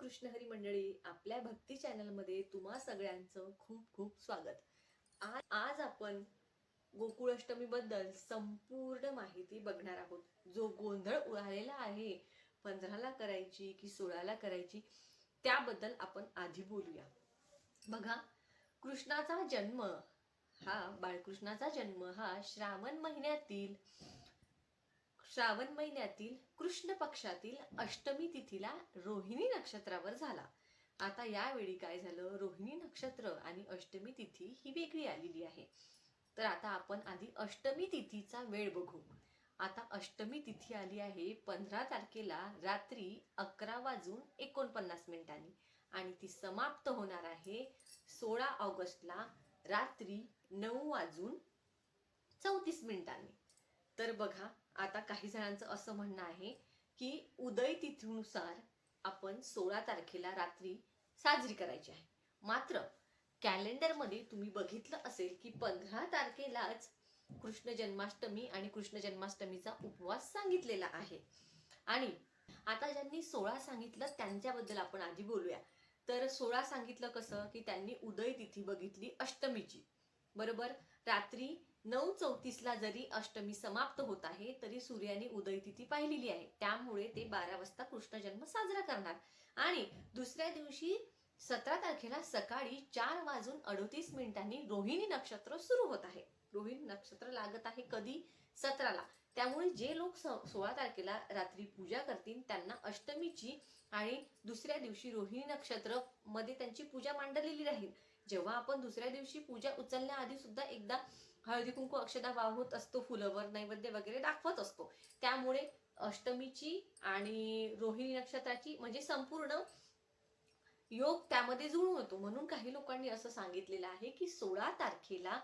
कृष्णहरी मंडळी आपल्या भक्ती चॅनलमध्ये तुम्हा सगळ्यांचं खूप खूप स्वागत. आज आज आपण गोकुळाष्टमीबद्दल संपूर्ण माहिती बघणार आहोत. जो गोंधळ उडालेला आहे पंधराला करायची की सोळाला करायची त्याबद्दल आपण आधी बोलूया. बघा कृष्णाचा जन्म हा बाळकृष्णाचा जन्म हा श्रावण महिन्यातील श्रावण महिन्यातील कृष्ण पक्षातील अष्टमी तिथीला रोहिणी नक्षत्रावर झाला. आता यावेळी काय झालं? रोहिणी नक्षत्र आणि अष्टमी तिथी ही वेगळी आलेली आहे. तर आता आपण आधी अष्टमी तिथीचा वेळ बघू. आता अष्टमी तिथी आली आहे पंधरा तारखेला रात्री अकरा वाजून एकोणपन्नास मिनिटांनी. आणि ती समाप्त होणार आहे सोळा ऑगस्टला रात्री नऊ वाजून चौतीस मिनिटांनी. तर बघा आता काही जणांचं असं म्हणणं आहे की उदय तिथीनुसार आपण सोळा तारखेला रात्री साजरी करायची आहे. मात्र कॅलेंडरमध्ये तुम्ही बघितलं असेल की पंधरा तारखेलाच कृष्ण जन्माष्टमी आणि कृष्ण जन्माष्टमीचा उपवास सांगितलेला आहे. आणि आता ज्यांनी सोळा सांगितलं त्यांच्याबद्दल आपण आधी बोलूया. तर सोळा सांगितलं कसं? की त्यांनी उदय तिथी बघितली अष्टमीची. बरोबर? रात्री नऊ चौतीसला जरी अष्टमी समाप्त होत आहे तरी सूर्याने उदय तिथी पाहिलेली आहे. त्यामुळे ते बारा वाजता कृष्ण जन्म साजरा करणार. आणि दुसऱ्या दिवशी सतरा तारखेला सकाळी चार वाजून अडतीस मिनिटांनी रोहिणी नक्षत्र सुरू होत आहे. रोहिणी नक्षत्र लागत आहे कधी? सतराला. त्यामुळे जे लोक सोळा तारखेला रात्री पूजा करतील त्यांना अष्टमीची आणि दुसऱ्या दिवशी रोहिणी नक्षत्रमध्ये त्यांची पूजा मांडलेली राहील. जेव्हा आपण दुसऱ्या दिवशी पूजा उचलण्याआधी सुद्धा एकदा हळदी कुंकू अक्षदा वाहत असतो फुलंवर नैवेद्य वगैरे दाखवत असतो. त्यामुळे अष्टमीची आणि रोहिणी नक्षत्राची म्हणजे संपूर्ण योग त्यामध्ये जुळून होतो. म्हणून काही लोकांनी असं सांगितलेलं आहे की सोळा तारखेला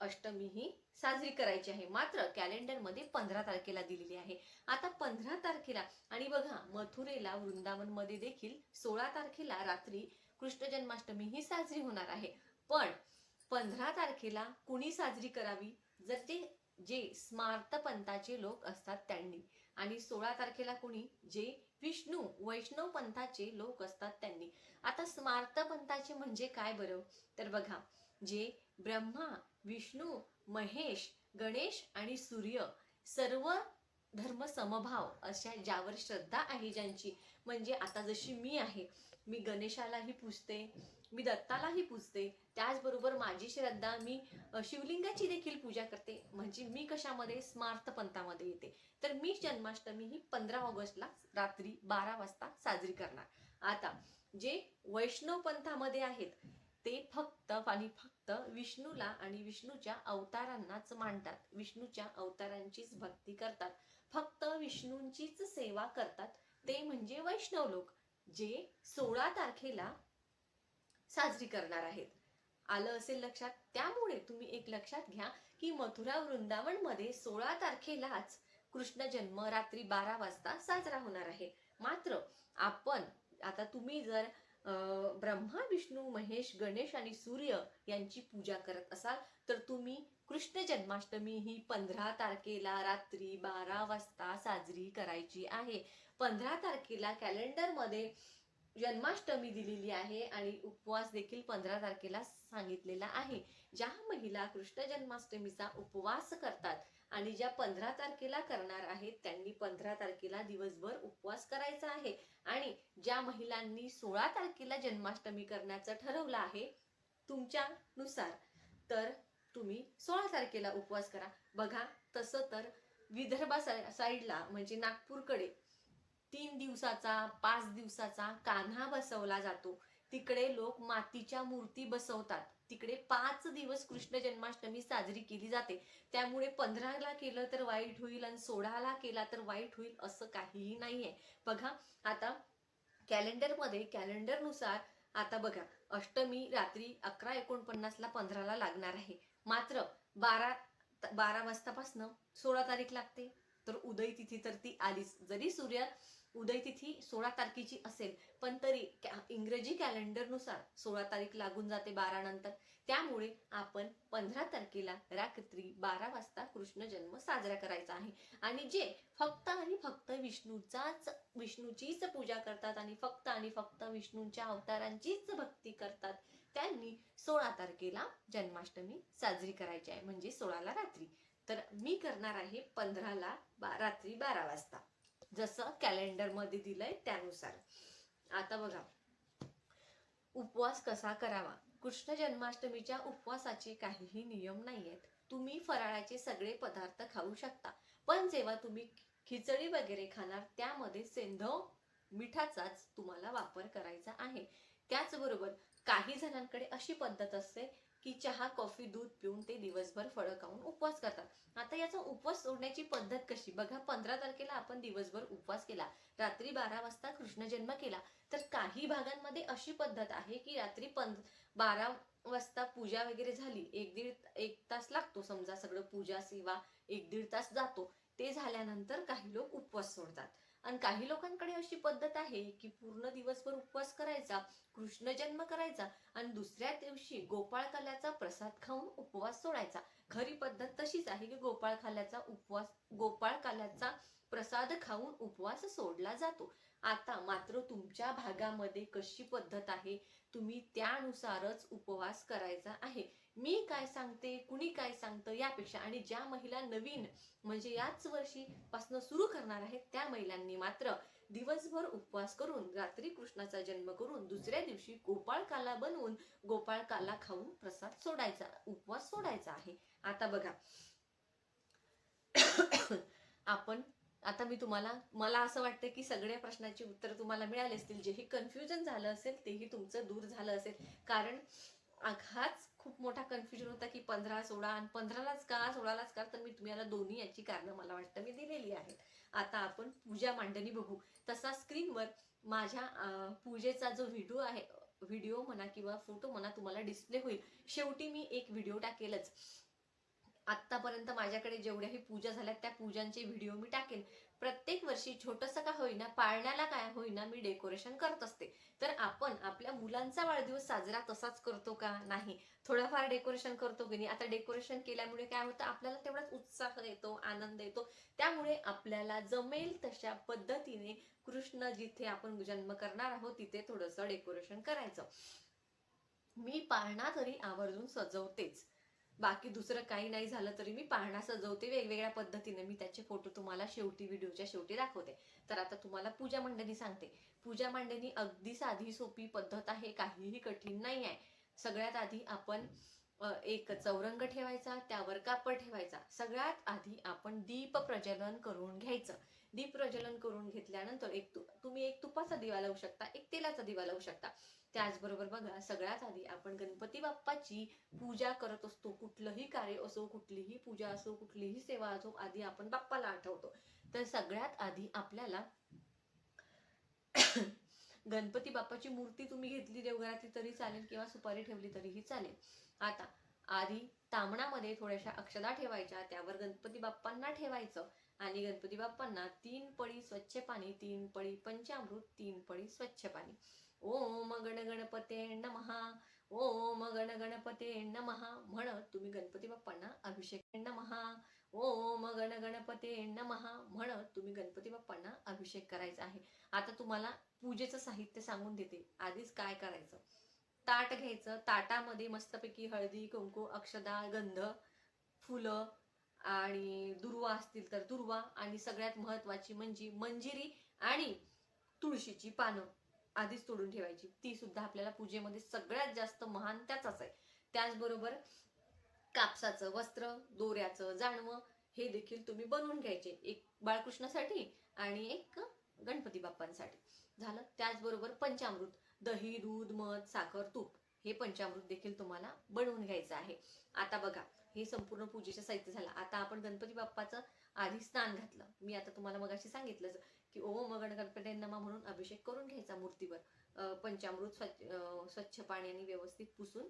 अष्टमी ही साजरी करायची आहे. मात्र कॅलेंडरमध्ये पंधरा तारखेला दिलेली आहे. आता पंधरा तारखेला आणि बघा मथुरेला वृंदावनमध्ये देखील सोळा तारखेला रात्री कृष्ण जन्माष्टमी ही साजरी होणार आहे. पण पंधरा तारखेला कुणी साजरी करावी? जर ते जे स्मार्त पंथाचे लोक असतात त्यांनी. आणि सोळा तारखेला कुणी? जे विष्णू वैष्णव पंथाचे लोक असतात त्यांनी. आता स्मार्त पंथाचे म्हणजे काय बरं? तर बघा जे ब्रह्मा विष्णू महेश गणेश आणि सूर्य सर्व धर्म समभाव अशा ज्यावर श्रद्धा आहे ज्यांची. म्हणजे आता जशी मी आहे मी गणेशालाही पूजते मी दत्तालाही पूजते. त्याचबरोबर माझी श्रद्धा मी शिवलिंगाची देखील पूजा करते. म्हणजे मी कशामध्ये? स्मार्थ पंथामध्ये येते. तर मी जन्माष्टमी ही पंधरा ऑगस्टला रात्री बारा वाजता साजरी करणार. आता जे वैष्णव पंथामध्ये आहेत ते फक्त आणि फक्त विष्णूला आणि विष्णूच्या अवतारांनाच मांडतात विष्णूच्या अवतारांचीच भक्ती करतात. फक्त विष्णूंचीच सेवा करतात. ते म्हणजे वैष्णव लोक जे सोळा तारखेला साजरी करणार आहेत. आलं असेल लक्षात? त्यामुळे तुम्ही एक लक्षात घ्या की मथुरा वृंदावनमध्ये सोळा तारखेलाच कृष्ण जन्म रात्री बारा वाजता साजरा होणार आहे. मात्र आपण आता तुम्ही जर अं, ब्रह्मा विष्णू महेश गणेश आणि सूर्य यांची पूजा करत असाल तर तुम्ही कृष्ण जन्माष्टमी ही पंधरा तारखेला रात्री बारा वाजता साजरी करायची आहे. पंधरा तारखेला कॅलेंडरमध्ये जन्माष्टमी दिलेली आहे आणि उपवास देखील पंधरा तारखेला सांगितलेला आहे. ज्या महिला कृष्ण जन्माष्टमीचा उपवास करतात आणि ज्या पंधरा तारखेला करणार आहेत त्यांनी पंधरा तारखेला दिवसभर उपवास करायचा आहे. आणि ज्या महिलांनी सोळा तारखेला जन्माष्टमी करण्याचं ठरवलं आहे तुमच्यानुसार तर तुम्ही सोळा तारखेला उपवास करा. बघा तसं तर विदर्भा सा- साईडला म्हणजे नागपूरकडे तीन दिवसाचा पाच दिवसाचा कान्हा बसवला जातो. तिकडे लोक मातीच्या मूर्ती बसवतात. तिकडे पाच दिवस कृष्ण जन्माष्टमी साजरी केली जाते. त्यामुळे पंधराला केलं तर वाईट होईल आणि सोळाला केला तर वाईट होईल असं काहीही नाहीये. बघा आता कॅलेंडरमध्ये कॅलेंडरनुसार आता बघा अष्टमी रात्री अकरा एकोणपन्नासला पंधराला लागणार आहे. मात्र बारा बारा वाजतापासनं सोळा तारीख लागते. तर उदय तिथी तर ती आलीच. जरी सूर्य उदय तिथी सोळा तारखेची असेल पण तरी कॅ- इंग्रजी कॅलेंडरनुसार सोळा तारीख लागून जाते बारा नंतर. त्यामुळे आपण पंधरा तारखेला रात्री बारा वाजता कृष्ण जन्म साजरा करायचा आहे. आणि जे फक्त आणि फक्त विष्णूचाच विष्णूचीच पूजा करतात आणि फक्त आणि फक्त विष्णूंच्या अवतारांचीच भक्ती करतात त्यांनी सोळा तारखेला जन्माष्टमी साजरी करायची आहे म्हणजे सोळाला रात्री. तर मी करणार आहे पंधराला बा रात्री बारा वाजता. जसं कॅलेंडरमध्ये दिलंय त्यानुसार. आता बघा. उपवास कसा करावा? कृष्ण जन्माष्टमीच्या उपवासाचे काहीही नियम नाहीयेत. तुम्ही फराळाचे सगळे पदार्थ खाऊ शकता. पण जेव्हा तुम्ही खिचडी वगैरे खाणार त्यामध्ये सेंधव मिठाचाच तुम्हाला वापर करायचा आहे. त्याचबरोबर काही जणांकडे अशी पद्धत असते की चहा कॉफी दूध पिऊन ते दिवसभर फळं खाऊन उपवास करतात. आता याचा उपवास सोडण्याची पद्धत कशी? बघा पंधरा तारखेला आपण दिवसभर उपवास केला रात्री बारा वाजता कृष्ण जन्म केला तर काही भागांमध्ये अशी पद्धत आहे की रात्री पंध बारा वाजता पूजा वगैरे झाली एक दीड एक तास लागतो समजा सगळं पूजा सेवा एक दीड तास जातो ते झाल्यानंतर काही लोक उपवास सोडतात. आणि काही लोकांकडे अशी पद्धत आहे की पूर्ण दिवसभर उपवास करायचा कृष्ण जन्म करायचा आणि दुसऱ्या दिवशी गोपाळ काल्याचा प्रसाद खाऊन उपवास सोडायचा. खरी पद्धत तशीच आहे की गोपाळ खाल्याचा उपवास गोपाळ काल्याचा प्रसाद खाऊन उपवास सोडला जातो. आता मात्र तुमच्या भागामध्ये कशी पद्धत आहे? तुम्ही त्यानुसारच उपवास करायचा आहे. मी काय सांगते कुणी काय सांगतं यापेक्षा आणि ज्या महिला नवीन म्हणजे याच वर्षी पासून सुरू करणार आहेत त्या महिलांनी मात्र दिवसभर उपवास करून रात्री कृष्णाचा जन्म करून दुसऱ्या दिवशी गोपाळ काला बनवून गोपाळ काला खाऊन प्रसाद सोडायचा उपवास सोडायचा आहे. आता बघा. आपण आता मी तुम्हाला मला असं वाटतं की सगळ्या प्रश्नाची उत्तर तुम्हाला मिळाली असतील जेही कन्फ्युजन झालं असेल तेही तुमचं दूर झालं असेल. कारण हाच खूप मोठा कन्फ्युजन होता की पंधरा सोळा आणि पंधरालाच का सोळालाच का? तर मी तुम्हाला दोन्ही याची कारणं मला वाटतं मी दिलेली आहेत. आता आपण पूजा मांडणी बघू. तसा स्क्रीनवर माझ्या पूजेचा जो व्हिडिओ आहे व्हिडिओ म्हणा किंवा फोटो म्हणा तुम्हाला डिस्प्ले होईल. शेवटी मी एक व्हिडिओ टाकेलच. आत्तापर्यंत माझ्याकडे जेवढ्याही पूजा झाल्या त्या पूजांचे व्हिडिओ मी टाकेन. प्रत्येक वर्षी छोटस का होईना पाळण्याला काय होईना मी डेकोरेशन करत असते. तर आपण आपल्या मुलांचा वाढदिवस साजरा तसाच करतो का? नाही. थोडाफार डेकोरेशन करतो की नाही? आता डेकोरेशन केल्यामुळे काय होतं? आपल्याला तेवढाच उत्साह येतो आनंद येतो. त्यामुळे आपल्याला जमेल तशा पद्धतीने कृष्ण जिथे आपण जन्म करणार आहोत तिथे थोडस डेकोरेशन करायचं. मी पाळणा तरी आवर्जून सजवतेच. बाकी दुसरं काही नाही झालं तरी मी पाळणा सजवते वेगवेगळ्या पद्धतीने. मी त्याचे फोटो तुम्हाला शेवटी व्हिडिओच्या शेवटी दाखवते. तर आता तुम्हाला पूजा मांडणी सांगते. पूजा मांडणी अगदी साधी सोपी पद्धत आहे. काहीही कठीण नाही आहे. सगळ्यात आधी आपण एक चौरंग ठेवायचा त्यावर कापड ठेवायचा. सगळ्यात आधी आपण दीप प्रज्वलन करून घ्यायचं. दीप प्रज्वलन करून घेतल्यानंतर एक तु- तुम्ही एक तुपाचा दिवा लावू शकता एक तेलाचा दिवा लावू शकता. त्याचबरोबर बघा सगळ्यात आधी आपण गणपती बाप्पाची पूजा करत असतो. कुठलंही कार्य असो कुठलीही पूजा असो कुठलीही सेवा असो आधी आपण बाप्पाला आठवतो. तर सगळ्यात आधी आपल्याला गणपती बाप्पाची मूर्ती तुम्ही घेतली देवघरातली तरी चालेल किंवा सुपारी ठेवली तरीही चालेल. आता आधी तामणामध्ये थोड्याशा अक्षदा ठेवायच्या त्यावर गणपती बाप्पांना ठेवायचं आणि गणपती बाप्पांना तीन पळी स्वच्छ पाणी तीन पळी पंचामृत तीन पळी स्वच्छ पाणी. ओम गण गणपते नमहा ओम गण गणपते नमहा म्हणत तुम्ही गणपती बाप्पांना अभिषेक नमहा ओम गण गणपते नमहा म्हणत तुम्ही गणपती बाप्पांना अभिषेक करायचा आहे. आता तुम्हाला पूजेचं साहित्य सांगून देते. आधीच काय करायचं? ताट घ्यायचं. ताटामध्ये मस्तपैकी हळदी कुंकू अक्षदा गंध फुलं आणि दुर्वा असतील तर दुर्वा आणि सगळ्यात महत्वाची म्हणजे मंजिरी आणि तुळशीची पानं. आधीच तोडून ठेवायची. ती सुद्धा आपल्याला पूजेमध्ये सगळ्यात जास्त महान त्याचाच आहे. त्याचबरोबर कापसाचं वस्त्र दोऱ्याचं जाणवं हे देखील तुम्ही बनवून घ्यायचे. एक बाळकृष्णासाठी आणि एक गणपती बाप्पांसाठी. झालं? त्याचबरोबर पंचामृत दही दूध मध साखर तूप हे पंचामृत देखील तुम्हाला बनवून घ्यायचं आहे. आता बघा हे संपूर्ण पूजेचं साहित्य झालं. आता आपण गणपती बाप्पाचं आधी स्नान घातलं. मी आता तुम्हाला मगाशी सांगितलंच की ओम गण गणपती नमा म्हणून अभिषेक करून घ्यायचा मूर्तीवर. पंचामृत स्वच्छ स्वच्छ पाण्याने व्यवस्थित पुसून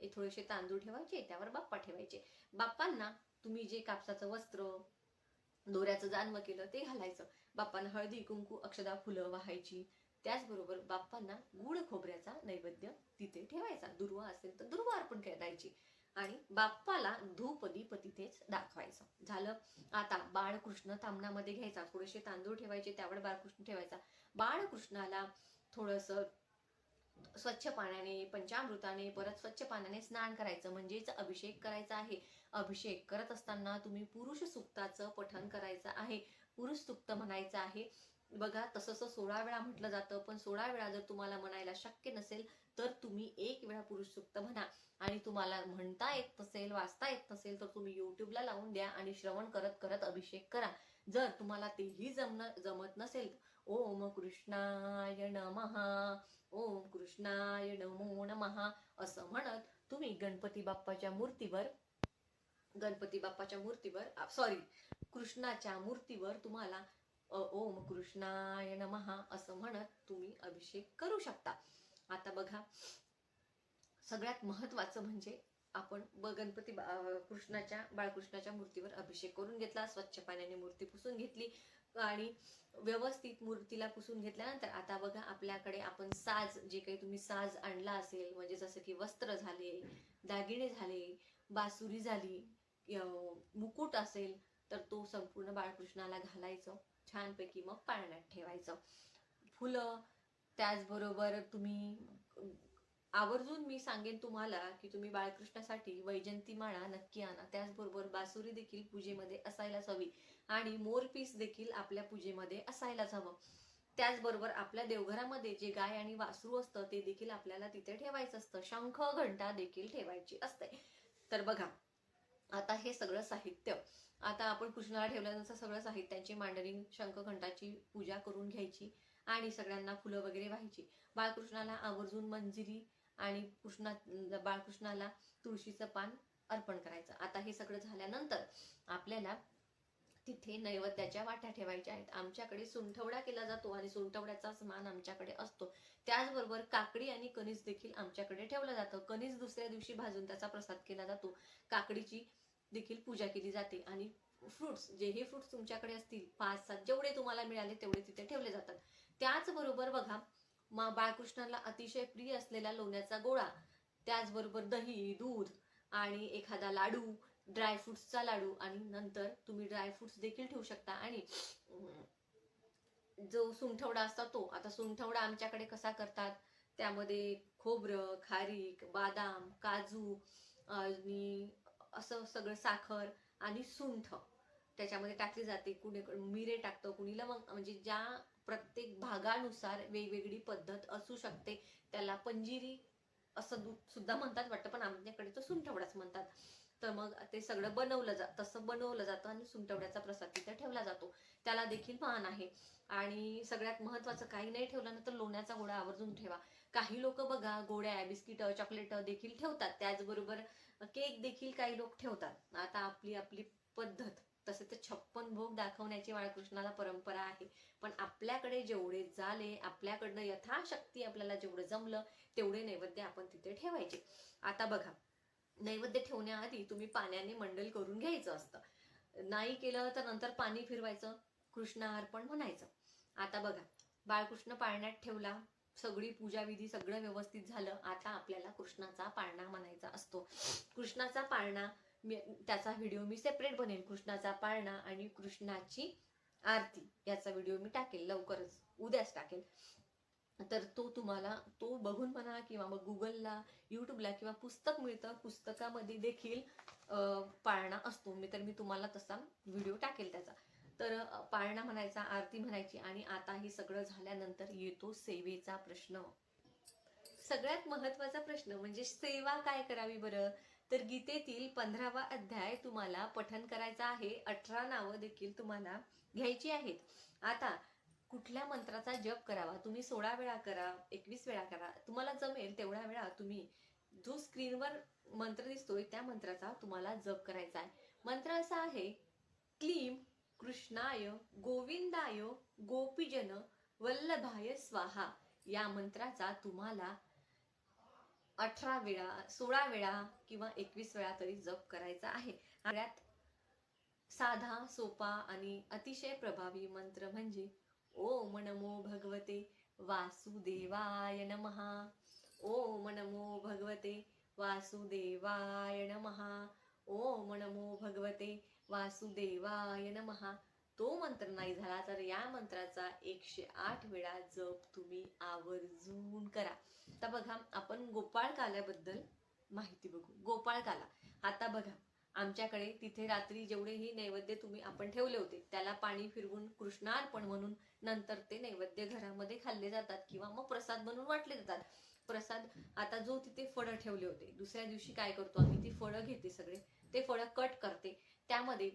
थोडेसे तांदूळ ठेवायचे त्यावर बाप्पा ठेवायचे. बाप्पांना तुम्ही जे कापसाचं वस्त्र दोऱ्याचं जानवं केलं ते घालायचं. बाप्पांना हळदी कुंकू अक्षदा फुलं वाहायची. त्याचबरोबर बाप्पांना गुळ खोबऱ्याचा नैवेद्य तिथे ठेवायचा. दुर्वा असेल तर दुर्वा अर्पण करायची आणि बाप्पाला धूपदीप तिथेच दाखवायचं. झालं. आता बाळकृष्ण तामणामध्ये घ्यायचा. थोडेसे तांदूळ ठेवायचे त्यावर बाळकृष्ण ठेवायचा. बाळकृष्णाला थोडस स्वच्छ पाण्याने पंचामृताने परत स्वच्छ पाण्याने स्नान करायचं. म्हणजेच अभिषेक करायचा आहे. अभिषेक करत असताना तुम्ही पुरुष सुक्ताचं पठण करायचं आहे. पुरुष सुक्त म्हणायचं आहे. बघा तसं सोळा वेळा म्हटलं जातं. पण सोळा वेळा जर तुम्हाला म्हणायला शक्य नसेल तर तुम्ही एक वेळा पुरुष सुक्त म्हणा. आणि तुम्हाला म्हणता येत नसेल वाचता येत नसेल तर तुम्ही युट्यूबला लावून द्या आणि श्रवण करत करत अभिषेक करा. जर तुम्हाला तेही जमणं जमत नसेल ओम कृष्णाय नमहा ओम कृष्णाय नमो नमहा असं म्हणत तुम्ही गणपती बाप्पाच्या मूर्तीवर गणपती बाप्पाच्या मूर्तीवर सॉरी कृष्णाच्या मूर्तीवर तुम्हाला ओम कृष्णाय नमहा असं म्हणत तुम्ही अभिषेक करू शकता. आता बघा. सगळ्यात महत्वाचं म्हणजे आपण ब- गणपती कृष्णाच्या बाळकृष्णाच्या मूर्तीवर अभिषेक करून घेतला स्वच्छ पाण्याने मूर्ती पुसून घेतली आणि व्यवस्थित मूर्तीला पुसून घेतल्यानंतर आता बघा आपल्याकडे आपण साज जे काही तुम्ही साज आणला असेल म्हणजे जसं की वस्त्र झाले दागिने झाले बासुरी झाली मुकुट असेल तर तो संपूर्ण बाळकृष्णाला घालायचं. छानपैकी मग पाळण्यात ठेवायचं. फुलं त्याचबरोबर तुम्ही आवर्जून मी सांगेन तुम्हाला की तुम्ही बाळकृष्णासाठी वैजंती माळा नक्की आणा. त्याचबरोबर बासुरी देखील पूजेमध्ये असायलाच हवी आणि मोरपीस देखील आपल्या पूजेमध्ये असायलाच हवं. त्याचबरोबर आपल्या देवघरामध्ये जे गाय आणि वासरू असतं ते देखील आपल्याला तिथे ठेवायचं असतं. शंख घंटा देखील ठेवायची असते. तर बघा आता हे सगळं साहित्य आता आपण कृष्णाला ठेवल्यानंतर सगळं साहित्याची मांडणी शंख घंटाची पूजा करून घ्यायची. आणि सगळ्यांना फुलं वगैरे व्हायची. बाळकृष्णाला आवर्जून मंजिरी आणि कृष्णा बाळकृष्णाला तुळशीचं पान अर्पण करायचं. आता हे सगळं झाल्यानंतर आपल्याला तिथे नैवेद्याच्या वाट्या ठेवायच्या आहेत. आमच्याकडे सुंठवडा केला जातो आणि सुंठवड्याचाच मान आमच्याकडे असतो. त्याचबरोबर काकडी आणि कणीस देखील आमच्याकडे ठेवलं जातं. कणीस दुसऱ्या दिवशी भाजून त्याचा प्रसाद केला जातो. काकडीची देखील पूजा केली जाते आणि फ्रुट्स जे हे फ्रुट्स तुमच्याकडे असतील पाच सात जेवढे तुम्हाला मिळाले तेवढे तिथे ठेवले जातात. त्याचबरोबर बघा मा बाळकृष्णाला अतिशय प्रिय असलेला लोण्याचा गोळा त्याचबरोबर दही दूध आणि एखादा लाडू ड्रायफ्रुट्सचा लाडू आणि नंतर तुम्ही ड्रायफ्रुट्स देखील ठेवू शकता. आणि जो सुंठवडा असता तो आता सुंठवडा आमच्याकडे कसा करतात? त्यामध्ये खोबरं खारीक बादाम काजू आणि असं सगळं साखर आणि सुंठ त्याच्यामध्ये टाकली जाते कुणी मिरे टाकतं कुणी लवंग म्हणजे ज्या प्रत्येक भागानुसार वेगवेगळी पद्धत असू शकते त्याला पंजिरी असं सुद्धा म्हणतात वाटतं पण आमच्याकडे तो सुंठवडाच म्हणतात. तर मग ते सगळं बनवलं जात तसं बनवलं जातं आणि सुंठवड्याचा प्रसाद तिथे ठेवला जातो. त्याला देखील मान आहे. आणि सगळ्यात महत्वाचं काही नाही ठेवलं ना तर लोण्याचा गोळा आवर्जून ठेवा. काही लोक बघा गोळ्या बिस्किट चॉकलेट देखील ठेवतात. त्याचबरोबर केक देखील काही लोक ठेवतात. आता आपली आपली पद्धत. तसे तर छप्पन भोग दाखवण्याची बाळकृष्णाला परंपरा आहे. पण आपल्याकडे जेवढे झाले आपल्याकडनं यथाशक्ती आपल्याला जेवढं जमलं तेवढे नैवेद्य आपण तिथे ठेवायचे. आता बघा नैवेद्य ठेवण्याआधी तुम्ही पाण्याने मंडल करून घ्यायचं असतं. नाही केलं तर नंतर पाणी फिरवायचं कृष्ण अर्पण म्हणायचं. आता बघा बाळकृष्ण पाळण्यात ठेवला सगळी पूजाविधी सगळं व्यवस्थित झालं आता आपल्याला कृष्णाचा पाळणा म्हणायचा असतो. कृष्णाचा पाळणा मी त्याचा व्हिडिओ मी सेपरेट बनेल कृष्णाचा पाळणा आणि कृष्णाची आरती. याचा व्हिडिओ मी टाकेल लवकरच. उद्याच टाकेल. तर तो तुम्हाला तो बघून म्हणा किंवा मग गुगलला युट्यूबला किंवा पुस्तक मिळतं पुस्तकामध्ये देखील पाळणा असतो. मी तर मी तुम्हाला तसा व्हिडिओ टाकेल त्याचा. तर पाळणा म्हणायचा आरती म्हणायची आणि आता हे सगळं झाल्यानंतर येतो सेवेचा प्रश्न. सगळ्यात महत्त्वाचा प्रश्न म्हणजे सेवा काय करावी बरं? तर गीतेतील पंधरावा अध्याय तुम्हाला पठन करायचा आहे. अठरा नावं देखील तुम्हाला घ्यायची आहेत. आता कुठल्या मंत्राचा जप करावा? तुम्ही सोळा वेळा करा एकवीस वेळा करा. तुम्हाला जमेल तेवढ्या वेळा तुम्ही जो स्क्रीनवर मंत्र दिसतोय त्या मंत्राचा तुम्हाला जप करायचा आहे. मंत्र असा आहे क्लीम कृष्णाय गोविंदाय गोपीजन वल्लभाय स्वाहा. या मंत्राचा तुम्हाला अठरा वेळा सोळा वेळा किंवा एकवीस वेळा तरी जप करायचा आहे. सगळ्यात साधा सोपा आणि अतिशय प्रभावी मंत्र म्हणजे ओम नमो भगवते वासुदेवाय नमहा ओम नमो भगवते वासुदेवाय नमहा ओम नमो भगवते वासुदेवाय नमहा तो मंत्र नाही झाला तर या मंत्राचा एकशे आठ वेळा जप तुम्ही आवर्जून करा. आता बघा आपण गोपाळ काल्याबद्दल माहिती बघू. गोपाळ काला. आता बघा आमच्याकडे तिथे रात्री जेवढेही नैवेद्य तुम्ही आपण ठेवले होते त्याला पाणी फिरवून कृष्णार्पण म्हणून नंतर ते नैवेद्य घरामध्ये खाल्ले जातात किंवा मग प्रसाद म्हणून वाटले जातात. प्रसाद आता जो तिथे फळं ठेवले होते दुसऱ्या दिवशी काय करतो आम्ही ती फळं घेते सगळे ते फळं कट करते. त्यामध्ये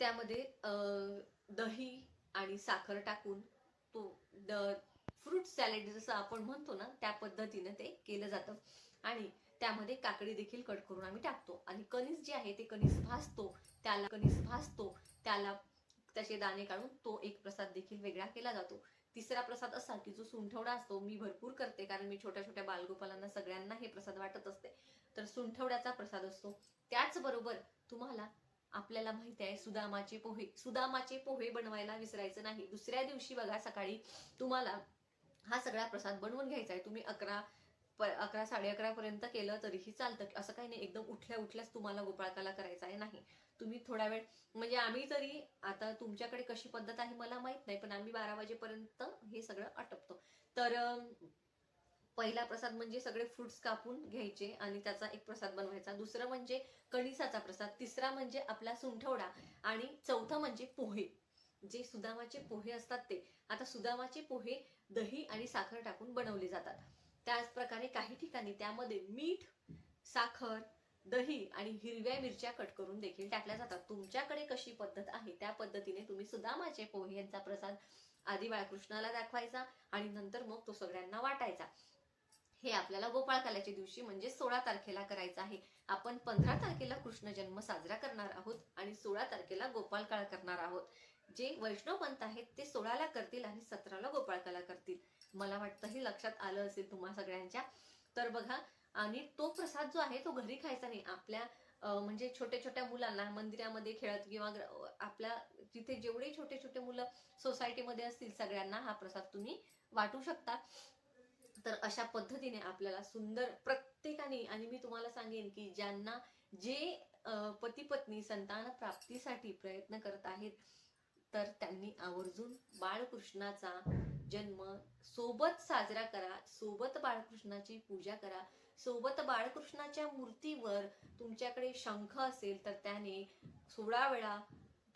त्यामध्ये दही आणि साखर टाकून तो द फ्रूट सॅलेड जसं आपण म्हणतो ना त्या पद्धतीने ते केलं जातं. आणि त्यामध्ये काकडी देखील कट करून आम्ही टाकतो. आणि कणीस जे आहे ते कणीस भाजतो. त्याला कणीस भाजतो. त्याला त्याचे दाणे काढून तो एक प्रसाद देखील वेगळा केला जातो. तिसरा प्रसाद असा की जो सुंठवडा असतो मी भरपूर करते कारण मी छोट्या छोट्या बालगोपालांना सगळ्यांना हे प्रसाद वाटत असते. तर सुंठवड्याचा प्रसाद असतो. त्याचबरोबर तुम्हाला आपल्याला माहिती आहे सुदामाचे पोहे सुदामाचे पोहे बनवायला विसरायचं नाही. दुसऱ्या दिवशी बघा सकाळी तुम्हाला हा सगळा प्रसाद बनवून घ्यायचा आहे. तुम्ही अकरा अकरा साडे अकरा पर्यंत केलं तरीही चालतं. असं काही नाही एकदम उठल्या उठल्याच तुम्हाला गोपाळकाला करायचा आहे. नाही. तुम्ही थोडा वेळ म्हणजे आम्ही तरी आता तुमच्याकडे कशी पद्धत आहे मला माहीत नाही पण आम्ही बारा वाजेपर्यंत हे सगळं आटपतो. तर पहिला प्रसाद म्हणजे सगळे फ्रुट्स कापून घ्यायचे आणि त्याचा एक प्रसाद बनवायचा. दुसरं म्हणजे कणिसाचा प्रसाद. तिसरा म्हणजे आपला सुंठवडा. आणि चौथं म्हणजे पोहे. जे सुदामाचे पोहे असतात ते. आता सुदामाचे पोहे दही आणि साखर टाकून बनवले जातात. त्याच प्रकारे काही ठिकाणी त्यामध्ये मीठ साखर दही आणि हिरव्या मिरच्या कट करून देखील टाकल्या जातात. तुमच्याकडे कशी पद्धत आहे? त्या पद्धतीने तुम्ही सुदामाचे पोहे यांचा प्रसाद आधी बाळकृष्णाला दाखवायचा आणि नंतर मग तो सगळ्यांना वाटायचा. हे आपल्याला गोपाळकाल्याच्या दिवशी म्हणजे सोळा तारखेला करायचं आहे. आपण पंधरा तारखेला कृष्ण जन्म साजरा करणार आहोत आणि सोळा तारखेला गोपाळकाळ करणार आहोत. जे वैष्णव पंत आहेत ते सोळाला करतील आणि सतराला गोपाळकाला करतील. मला वाटतं हे लक्षात आलं असेल तुम्हा सगळ्यांच्या. तर बघा आणि तो प्रसाद जो आहे तो घरी खायचा नाही. आपल्या म्हणजे छोट्या छोट्या मुलांना मंदिरामध्ये खेळत किंवा आपल्या तिथे जेवढे छोटे छोटे मुलं सोसायटीमध्ये असतील सगळ्यांना हा प्रसाद तुम्ही वाटू शकता. तर अशा पद्धतीने आपल्याला सुंदर प्रत्येकाने आणि मी तुम्हाला सांगेन की ज्यांना जे पती पत्नी संतान प्राप्तीसाठी प्रयत्न करत आहेत तर त्यांनी आवर्जून बाळकृष्णाचा जन्म सोबत साजरा करा सोबत बाळकृष्णाची पूजा करा सोबत बाळकृष्णाच्या मूर्तीवर तुमच्याकडे शंख असेल तर त्याने सोळा वेळा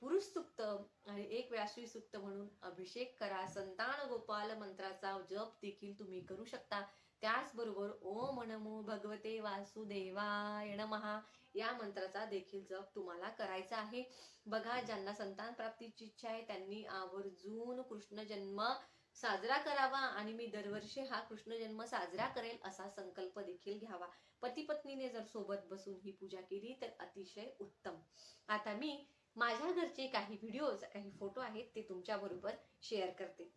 पुरुष सुक्त आणि एक वेळा सुक्त म्हणून अभिषेक करा. संतान गोपाल मंत्राचा जप देखील तुम्ही करू शकता. त्याचबरोबर ओम नमो भगवते वासुदेवाय नमहा या मंत्राचा देखील जप तुम्हाला करायचा आहे. बघा ज्यांना संतान प्राप्तीची इच्छा आहे त्यांनी आवर्जून कृष्ण जन्म साजरा करावा आणि मी दरवर्षी हा कृष्ण जन्म साजरा करेल असा संकल्प देखील घ्यावा. पती पत्नीने जर सोबत बसून ही पूजा केली तर अतिशय उत्तम. आता मी माझ्या घरचे काही व्हिडिओज काही फोटो आहेत ते तुमच्या बरोबर शेअर करते.